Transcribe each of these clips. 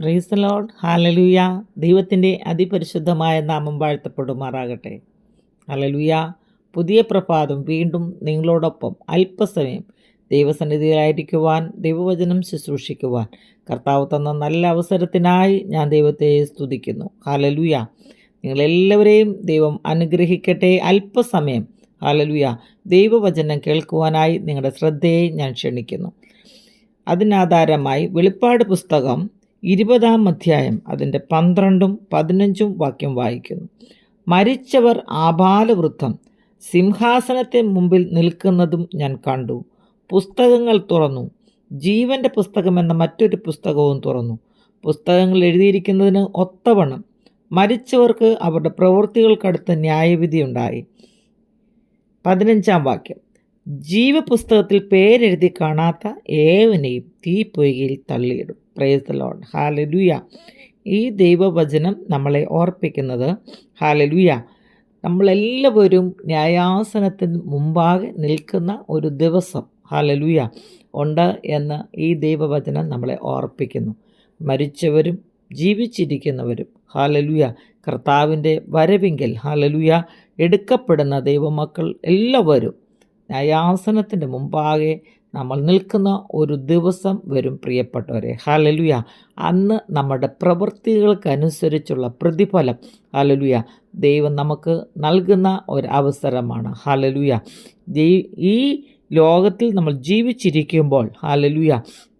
Price load ഹാലലുയ ദൈവത്തിന്റെ അതിപരിശുദ്ധമായ നാമം വാഴ്ത്തപ്പെടുമാറാകട്ടെ. ഹലലൂയ പുതിയ പ്രഭാതം വീണ്ടും നിങ്ങളോടൊപ്പം അല്പസമയം ദൈവസന്നിധിയിലായിരിക്കുവാൻ ദൈവവചനം ശുശ്രൂഷിക്കുവാൻ കർത്താവ് തന്ന നല്ല അവസരത്തിനായി ഞാൻ ദൈവത്തെ സ്തുതിക്കുന്നു. ഹാലലുയ നിങ്ങളെല്ലാവരെയും ദൈവം അനുഗ്രഹിക്കട്ടെ. അല്പസമയം. ഹാലലുയ ദൈവവചനം കേൾക്കുവാനായി നിങ്ങളുടെ ശ്രദ്ധയെ ഞാൻ ക്ഷണിക്കുന്നു. അതിനാധാരമായി വെളിപ്പാട് പുസ്തകം ഇരുപതാം അധ്യായം അതിന്റെ പന്ത്രണ്ടും പതിനഞ്ചും വാക്യം വായിക്കുന്നു. മരിച്ചവർ ആപാലവൃദ്ധം സിംഹാസനത്തെ മുമ്പിൽ നിൽക്കുന്നതും ഞാൻ കണ്ടു. പുസ്തകങ്ങൾ തുറന്നു. ജീവന്റെ പുസ്തകം എന്ന മറ്റൊരു പുസ്തകവും തുറന്നു. പുസ്തകങ്ങൾ എഴുതിയിരിക്കുന്നതിന് ഒത്തവണ്ണം. മരിച്ചവർക്ക് അവരുടെ പ്രവൃത്തികൾക്കടുത്ത് ന്യായവിധി ഉണ്ടായി. പതിനഞ്ചാം വാക്യം. ജീവപുസ്തകത്തിൽ പേരെഴുതി കാണാത്ത ഏവനെയും തീപ്പൊയ്കയിൽ തള്ളിയിടും. പ്രേസ് ദ ലോഡ് ഹാലലുയ ഈ ദൈവവചനം നമ്മളെ ഓർപ്പിക്കുന്നത് ഹാലലുയ നമ്മളെല്ലാവരും ന്യായാസനത്തിന് മുമ്പാകെ നിൽക്കുന്ന ഒരു ദിവസം ഹാലലുയ ഉണ്ട് എന്ന് ഈ ദൈവവചനം നമ്മളെ ഓർപ്പിക്കുന്നു. മരിച്ചവരും ജീവിച്ചിരിക്കുന്നവരും ഹാലലുയ കർത്താവിന്റെ വരവിങ്കിൽ ഹാലലുയ എടുക്കപ്പെടുന്ന ദൈവമക്കൾ എല്ലാവരും ന്യായാസനത്തിന്റെ മുമ്പാകെ നമ്മൾ നിൽക്കുന്ന ഒരു ദിവസം വരും പ്രിയപ്പെട്ടവരെ. ഹാലലുയ അന്ന് നമ്മുടെ പ്രവൃത്തികൾക്കനുസരിച്ചുള്ള പ്രതിഫലം ഹാലലുയ ദൈവം നമുക്ക് നൽകുന്ന ഒരു അവസരമാണ് ഹാലലുയ ഈ ലോകത്തിൽ നമ്മൾ ജീവിച്ചിരിക്കുമ്പോൾ ഹാലലുയ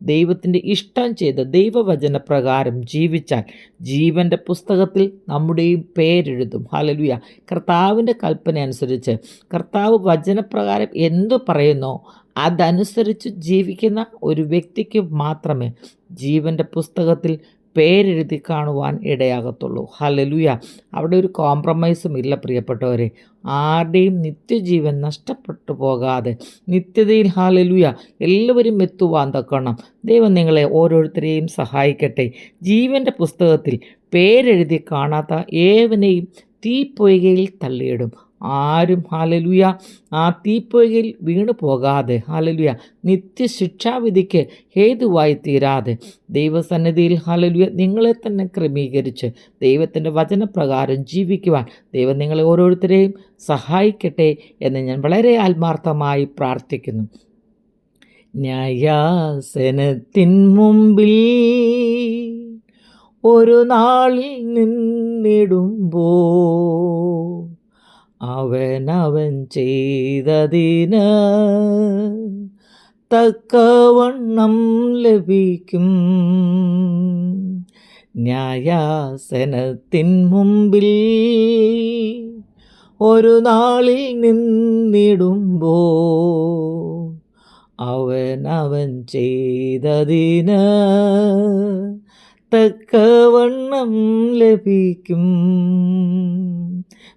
ദൈവത്തിന്റെ ഇഷ്ടം ചെയ്ത ദൈവവചന പ്രകാരം ജീവിച്ചാൽ ജീവന്റെ പുസ്തകത്തിൽ നമ്മുടെയും പേരെഴുതും. ഹാലലുയ കർത്താവിന്റെ കൽപ്പന അനുസരിച്ച് കർത്താവ് വചനപ്രകാരം എന്തു പറയുന്നോ അതനുസരിച്ച് ജീവിക്കുന്ന ഒരു വ്യക്തിക്ക് മാത്രമേ ജീവന്റെ പുസ്തകത്തിൽ പേരെഴുതി കാണുവാൻ ഇടയാകത്തുള്ളൂ. ഹലലുയ അവിടെ ഒരു കോംപ്രമൈസും ഇല്ല പ്രിയപ്പെട്ടവരെ. ആരുടെയും നിത്യജീവൻ നഷ്ടപ്പെട്ടു പോകാതെ നിത്യതയിൽ ഹാലലുയ എല്ലാവരും എത്തുവാൻ തക്കണം ദൈവം നിങ്ങളെ ഓരോരുത്തരെയും സഹായിക്കട്ടെ. ജീവന്റെ പുസ്തകത്തിൽ പേരെഴുതി കാണാത്ത ഏവനെയും തീപ്പൊയ്കയിൽ തള്ളിയിടും. ആരും ഹാലലുയ ആ തീപ്പൊയ്കയിൽ വീണു പോകാതെ ഹാലലുയ നിത്യശിക്ഷാവിധിക്ക് ഹേതുവായി തീരാതെ ദൈവസന്നിധിയിൽ ഹാലലുയ നിങ്ങളെ തന്നെ ക്രമീകരിച്ച് ദൈവത്തിന്റെ വചനപ്രകാരം ജീവിക്കുവാൻ ദൈവം നിങ്ങളെ ഓരോരുത്തരെയും സഹായിക്കട്ടെ എന്ന് ഞാൻ വളരെ ആത്മാർത്ഥമായി പ്രാർത്ഥിക്കുന്നു. ന്യായാസനത്തിൻ മുമ്പിൽ ഒരു നാളിൽ നിന്നിടുമ്പോൾ അവനവൻ ചെയ്തതിന് തക്കവണ്ണം ലഭിക്കും. ന്യായാസനത്തിൻ മുമ്പിൽ ഒരു നാളിൽ നിന്നിടുമ്പോ അവനവൻ ചെയ്തതിന് തക്കവണ്ണം ലഭിക്കും.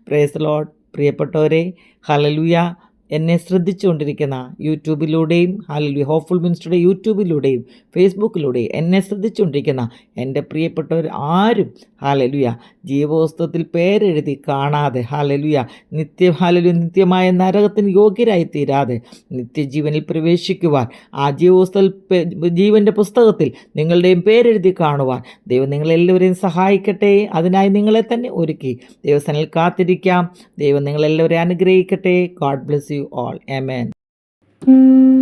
പ്രേസ് ലോഡ് പ്രിയപ്പെട്ടവരെ ഹലലുയ എന്നെ ശ്രദ്ധിച്ചുകൊണ്ടിരിക്കുന്ന യൂട്യൂബിലൂടെയും ഹാലലു ഹോപ്പ്ഫുൾ മിനിസ്റ്ററുടെ യൂട്യൂബിലൂടെയും ഫേസ്ബുക്കിലൂടെയും എന്നെ ശ്രദ്ധിച്ചുകൊണ്ടിരിക്കുന്ന എന്റെ പ്രിയപ്പെട്ടവർ ആരും ഹാലലുയ ജീവവസ്തുത്തിൽ പേരെഴുതി കാണാതെ ഹാലലുയ നിത്യ ഹാലലു നിത്യമായ നരകത്തിന് യോഗ്യരായി തീരാതെ നിത്യജീവനിൽ പ്രവേശിക്കുവാൻ ആ ജീവവസ്തു ജീവന്റെ പുസ്തകത്തിൽ നിങ്ങളുടെയും പേരെഴുതി കാണുവാൻ ദൈവം നിങ്ങളെല്ലാവരെയും സഹായിക്കട്ടെ. അതിനായി നിങ്ങളെ തന്നെ ഒരുക്കി ദൈവസനിൽ കാത്തിരിക്കാം. ദൈവം നിങ്ങളെല്ലാവരെയും അനുഗ്രഹിക്കട്ടെ. God bless you all. Amen. Mm.